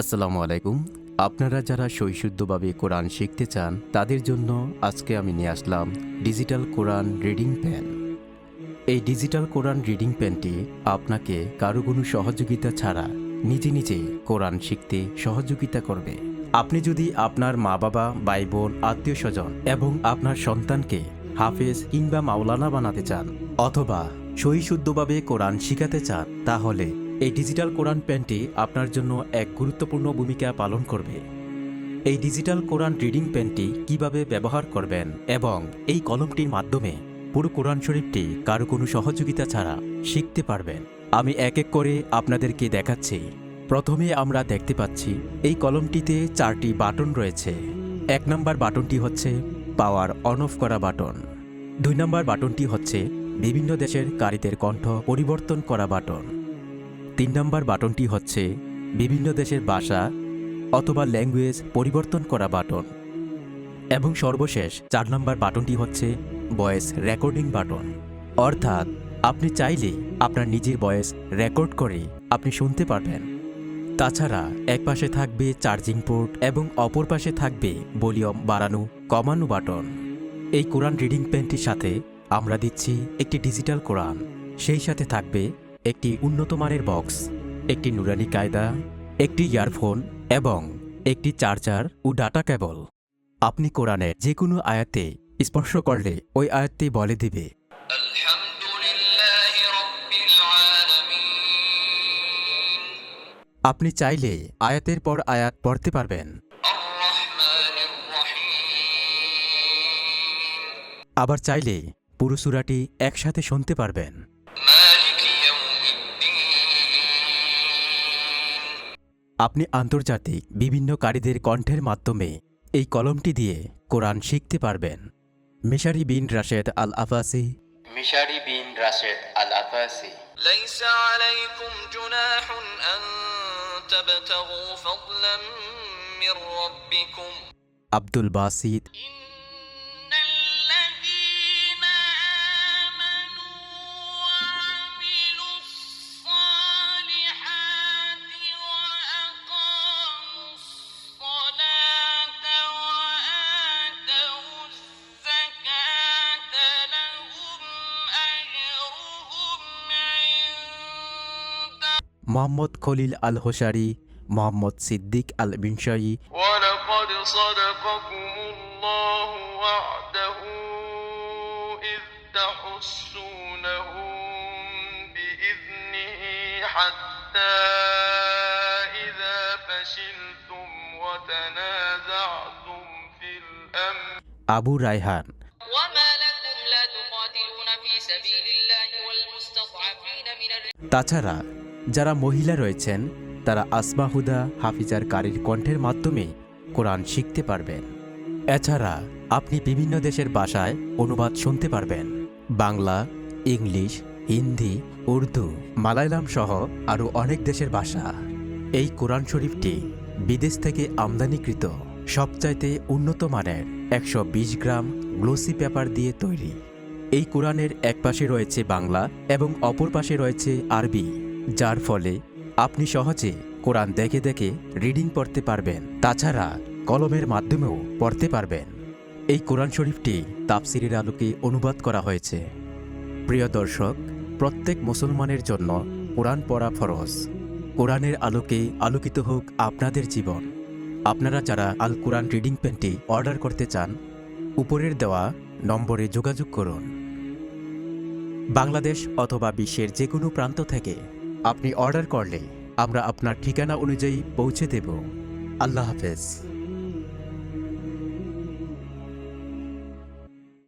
আসসালামু আলাইকুম। আপনারা যারা সৈশুদ্ধভাবে কোরআন শিখতে চান, তাদের জন্য আজকে আমি নিয়ে আসলাম ডিজিটাল কোরআন রিডিং পেন। এই ডিজিটাল কোরআন রিডিং পেনটি আপনাকে কারও কোনো সহযোগিতা ছাড়া নিজে নিজে কোরআন শিখতে সহযোগিতা করবে। আপনি যদি আপনার মা বাবা ভাই বোন আত্মীয় স্বজন এবং আপনার সন্তানকে হাফেজ কিংবা মাওলানা বানাতে চান অথবা সহিশুদ্ধভাবে কোরআন শিখাতে চান, তাহলে এই ডিজিটাল কোরআন পেনটি আপনার জন্য এক গুরুত্বপূর্ণ ভূমিকা পালন করবে। এই ডিজিটাল কোরআন রিডিং পেনটি কীভাবে ব্যবহার করবেন এবং এই কলমটির মাধ্যমে পুরো কোরআন শরীফটি কারও কোনো সহযোগিতা ছাড়া শিখতে পারবেন। আমি এক এক করে আপনাদেরকে দেখাচ্ছি। প্রথমে আমরা দেখতে পাচ্ছি, এই কলমটিতে চারটি বাটন রয়েছে। এক নম্বর বাটনটি হচ্ছে পাওয়ার অন অফ করা বাটন। দুই নম্বর বাটনটি হচ্ছে বিভিন্ন দেশের কারীদের কণ্ঠ পরিবর্তন করা বাটন। তিন নম্বর বাটনটি হচ্ছে বিভিন্ন দেশের ভাষা অথবা ল্যাঙ্গুয়েজ পরিবর্তন করা বাটন। এবং সর্বশেষ চার নম্বর বাটনটি হচ্ছে ভয়েস রেকর্ডিং বাটন। অর্থাৎ আপনি চাইলে আপনার নিজের ভয়েস রেকর্ড করে আপনি শুনতে পারবেন। তাছাড়া এক পাশে থাকবে চার্জিং পোর্ট এবং অপর পাশে থাকবে ভলিউম বাড়ানো, কমানো বাটন। এই কোরআন রিডিং পেনটির সাথে আমরা দিচ্ছি একটি ডিজিটাল কোরআন সেই সাথে থাকবে একটি উন্নতমানের বক্স একটি নুরানি কায়দা একটি ইয়ারফোন এবং একটি চার্জার ও ডাটা কেবল। আপনি কোরআনে যে কোনো আয়াতে স্পর্শ করলে ওই আয়াতটি বলে দিবে। আপনি চাইলে আয়াতের পর আয়াত পড়তে পারবেন। আবার চাইলে পুরো সুরাটি একসাথে শুনতে পারবেন। আপনি আন্তর্জাতিক বিভিন্ন কারীদের কণ্ঠের মাধ্যমে এই কলমটি দিয়ে কোরআন শিখতে পারবেন মিশারি বিন রাশেদ আল আফাসি মিশারি বিন রাশেদ আল আফাসি ليس عليكم جناح أن تبتغوا فضلا من ربكم আব্দুল বাসিদ মোহাম্মদ খলিল আল হোসারি মোহাম্মদ সিদ্দিক আল বিনশাই ولقد صدقكم الله وعده إذ تحسونهم بإذنه حتى إذا فشلتم وتنازعتم في الأمر আবু রায়হান وما لكم لا تقاتلون في سبيل الله والمستضعفين من الرجال তাছাড়া যারা মহিলা রয়েছেন, তারা আসমাহুদা হাফিজার কারীর কণ্ঠের মাধ্যমে কোরআন শিখতে পারবেন। এছাড়া আপনি বিভিন্ন দেশের ভাষায় অনুবাদ শুনতে পারবেন। বাংলা, ইংলিশ, হিন্দি, উর্দু, মালায়ালাম সহ আরও অনেক দেশের ভাষা। এই কোরআন শরীফটি বিদেশ থেকে আমদানিকৃত, সবচাইতে উন্নত মানের একশো বিশ গ্রাম গ্লোসি পেপার দিয়ে তৈরি। এই কোরআনের এক পাশে রয়েছে বাংলা এবং অপর পাশে রয়েছে আরবি। যার ফলে আপনি সহজে কোরআন দেখে দেখে রিডিং পড়তে পারবেন। তাছাড়া কলমের মাধ্যমেও পড়তে পারবেন। এই কোরআন শরীফটি তাফসিরের আলোকে অনুবাদ করা হয়েছে। প্রিয় দর্শক, প্রত্যেক মুসলমানের জন্য কোরআন পড়া ফরজ। কোরআনের আলোকে আলোকিত হোক আপনাদের জীবন। আপনারা যারা আল কোরআন রিডিং পেনটি অর্ডার করতে চান, উপরের দেওয়া নম্বরে যোগাযোগ করুন। বাংলাদেশ অথবা বিশ্বের যে কোনো প্রান্ত থেকে আপনি অর্ডার করলে আমরা আপনার ঠিকানা অনুযায়ী পৌঁছে দেব। আল্লাহ হাফেজ।